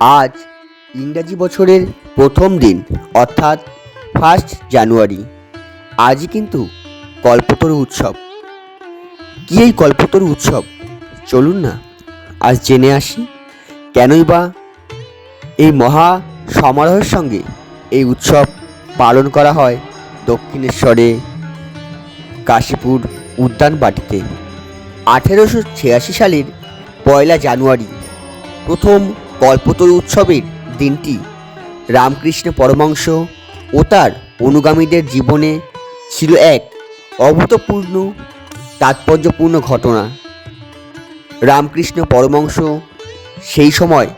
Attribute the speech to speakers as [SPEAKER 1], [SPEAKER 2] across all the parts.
[SPEAKER 1] আজ ইংরাজি বছরের প্রথম দিন, অর্থাৎ ফার্স্ট জানুয়ারি আজই কিন্তু কল্পতরু উৎসব। কি এই কল্পতরু উৎসব? চলুন না, আজ জেনে আসি কেনই বা এই মহা সমারোহের সঙ্গে এই উৎসব পালন করা হয় দক্ষিণেশ্বরে, কাশীপুর উদ্যানবাটিতে। আঠেরোশো ছিয়াশি সালের পয়লা জানুয়ারি প্রথম কল্পতরু উৎসবের দিনটি। রামকৃষ্ণ পরমাংশ ও তার অনুগামীদের জীবনে ছিল এক অভূতপূর্ণ, তাৎপর্যপূর্ণ ঘটনা। রামকৃষ্ণ পরমাংশ সেই সময়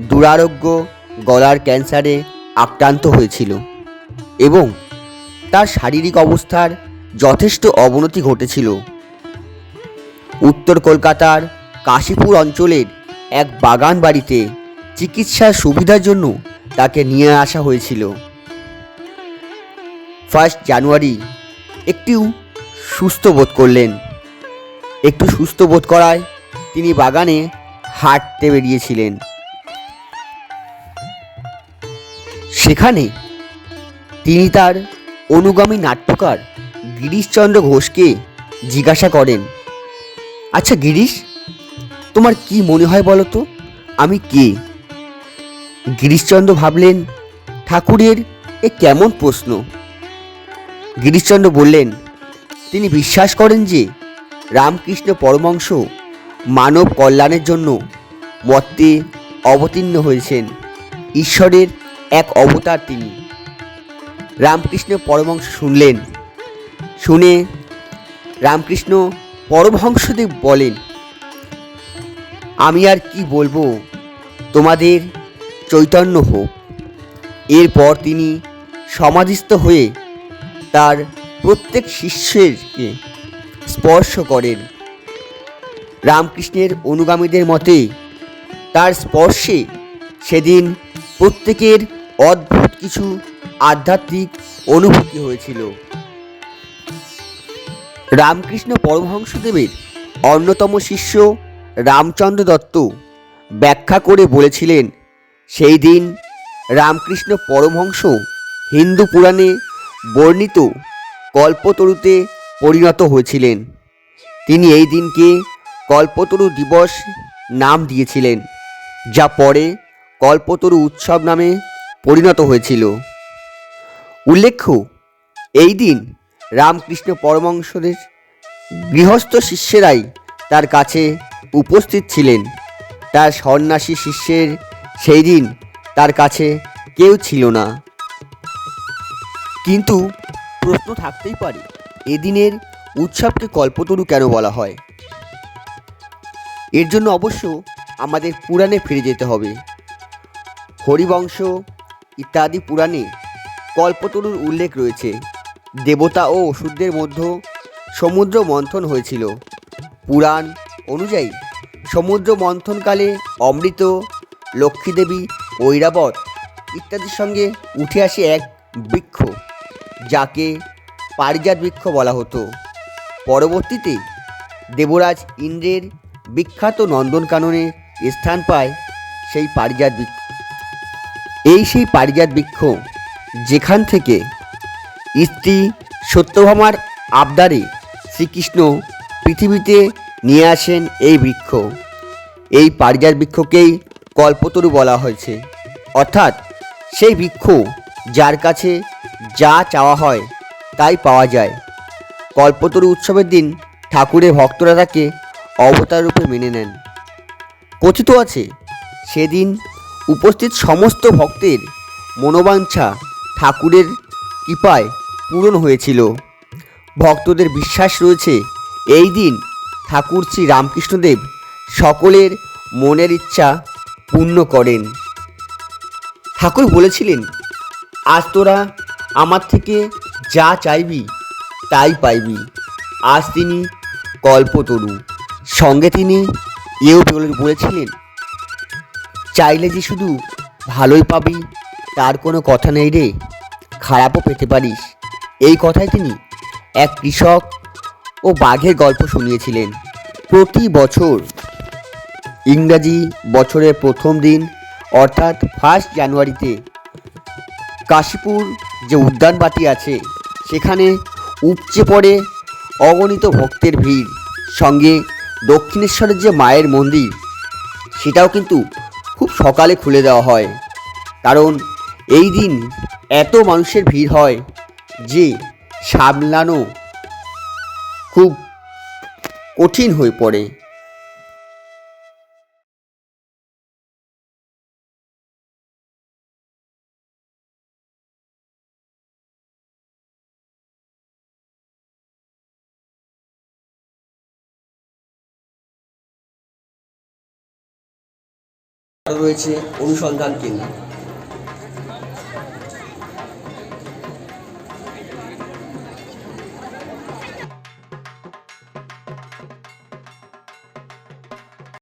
[SPEAKER 1] দুরারোগ্য গলার ক্যান্সারে আক্রান্ত হয়েছিল এবং তার শারীরিক অবস্থার যথেষ্ট অবনতি ঘটেছিল। উত্তর কলকাতার কাশীপুর অঞ্চলের এক বাগান বাড়িতে চিকিৎসার সুবিধার জন্য তাকে নিয়ে আসা হয়েছিল। ফার্স্ট জানুয়ারি একটু সুস্থ বোধ করলেন। একটু সুস্থ বোধ করায় তিনি বাগানে হাঁটতে বেরিয়েছিলেন। সেখানে তিনি তার অনুগামী নাট্যকার গিরিশচন্দ্র ঘোষকে জিজ্ঞাসা করেন আচ্ছা গিরিশ, তোমার কি মনে হয় বলো তো আমি কে? গিরিশচন্দ্র ভাবলেন, ঠাকুরের এ কেমন প্রশ্ন? গিরিশচন্দ্র বললেন, তিনি বিশ্বাস করেন যে রামকৃষ্ণ পরমংশ মানব কল্যাণের জন্য মর্তে অবতীর্ণ হয়েছেন, ঈশ্বরের এক অবতার তিনি। রামকৃষ্ণ পরমংশ শুনলেন, শুনে রামকৃষ্ণ পরমহংসদেব বলেন, আমি আর কি বলব? তোমাদের চৈতন্য হোক। এরপর তিনি সমাধিস্থ হয়ে তার প্রত্যেক শিষ্যেরকে স্পর্শ করেন। রামকৃষ্ণের অনুগামীদের মতে তার স্পর্শে সেদিন প্রত্যেকের অদ্ভুত কিছু আধ্যাত্মিক অনুভূতি হয়েছিল। রামকৃষ্ণ পরমহংসদেবের অন্যতম শিষ্য রামচন্দ্র দত্ত ব্যাখ্যা করে বলেছিলেন সেই দিন রামকৃষ্ণ পরমহংস হিন্দু পুরাণে বর্ণিত কল্পতরুতে পরিণত হয়েছিলেন। তিনি এই দিনকে কল্পতরু দিবস নাম দিয়েছিলেন, যা পরে কল্পতরু উৎসব নামে পরিণত হয়েছিল। উল্লেখ্য, এই দিন রামকৃষ্ণ পরমংসদের গৃহস্থ শিষ্যেরাই তার কাছে উপস্থিত ছিলেন। তার সন্ন্যাসী শিষ্যের সেই দিন তার কাছে কেউ ছিল না। কিন্তু প্রশ্ন থাকতেই পারে, এদিনের উৎসবকে কল্পতরু কেন বলা হয়? এর জন্য অবশ্য আমাদের পুরাণে ফিরে যেতে হবে। হরিবংশ ইত্যাদি পুরাণে কল্পতরুর উল্লেখ রয়েছে। দেবতা ও ওষুধদের মধ্যে সমুদ্র মন্থন হয়েছিল। পুরাণ অনুযায়ী সমুদ্র মন্থনকালে অমৃত লক্ষ্মীদেবী ঐরাবত ইত্যাদির সঙ্গে উঠে আসে এক বৃক্ষ, যাকে পারিজাত বৃক্ষ বলা হতো। পরবর্তীতে দেবরাজ ইন্দ্রের বিখ্যাত নন্দনকাননে স্থান পায় সেই পারিজাত বৃক্ষ। এই সেই পারিজাত বৃক্ষ যেখান থেকে স্ত্রী সত্যভামার আবদারে শ্রীকৃষ্ণ পৃথিবীতে নিয়ে আসেন এই বৃক্ষ। এই পারিজাত বৃক্ষকেই কল্পতরু বলা হয়েছে। অর্থাৎ, সেই বৃক্ষ যার কাছে যা চাওয়া হয় তাই পাওয়া যায়। কল্পতরু উৎসবের দিন ঠাকুরের ভক্তরা তাকে অবতার রূপে মেনে নেন। কথিত আছে, সেদিন উপস্থিত সমস্ত ভক্তের মনোবাঞ্ছা ঠাকুরের কৃপায় পূরণ হয়েছিল। ভক্তদের বিশ্বাস রয়েছে, এই দিন ঠাকুর শ্রী রামকৃষ্ণদেব সকলের মনের ইচ্ছা পূর্ণ করেন। ঠাকুর বলেছিলেন, আজ তোরা আমার থেকে যা চাইবি, তাই পাইবি। আজ তিনি কল্পতরু। সঙ্গে তিনি এও বলে- বলেছিলেন, চাইলে যে শুধু ভালোই পাবি, তার কোনো কথা নেই রে। খারাপও পেতে পারিস। এই কথায় তিনি এক কৃষক ও বাঘের গল্প শুনিয়েছিলেন। প্রতি বছর ইংরাজি বছরের প্রথম দিন, অর্থাৎ ফার্স্ট জানুয়ারিতে কাশীপুর যে উদ্যানবাটি আছে, সেখানে উপচে পড়ে অগণিত ভক্তের ভিড়। সঙ্গে দক্ষিণেশ্বরের যে মায়ের মন্দির, সেটাও কিন্তু খুব সকালে খুলে দেওয়া হয়। কারণ এই দিন এত মানুষের ভিড় হয় যে সামলানো খুব কঠিন হয়ে পড়ে। রয়েছে অনুসন্ধান কেন্দ্র।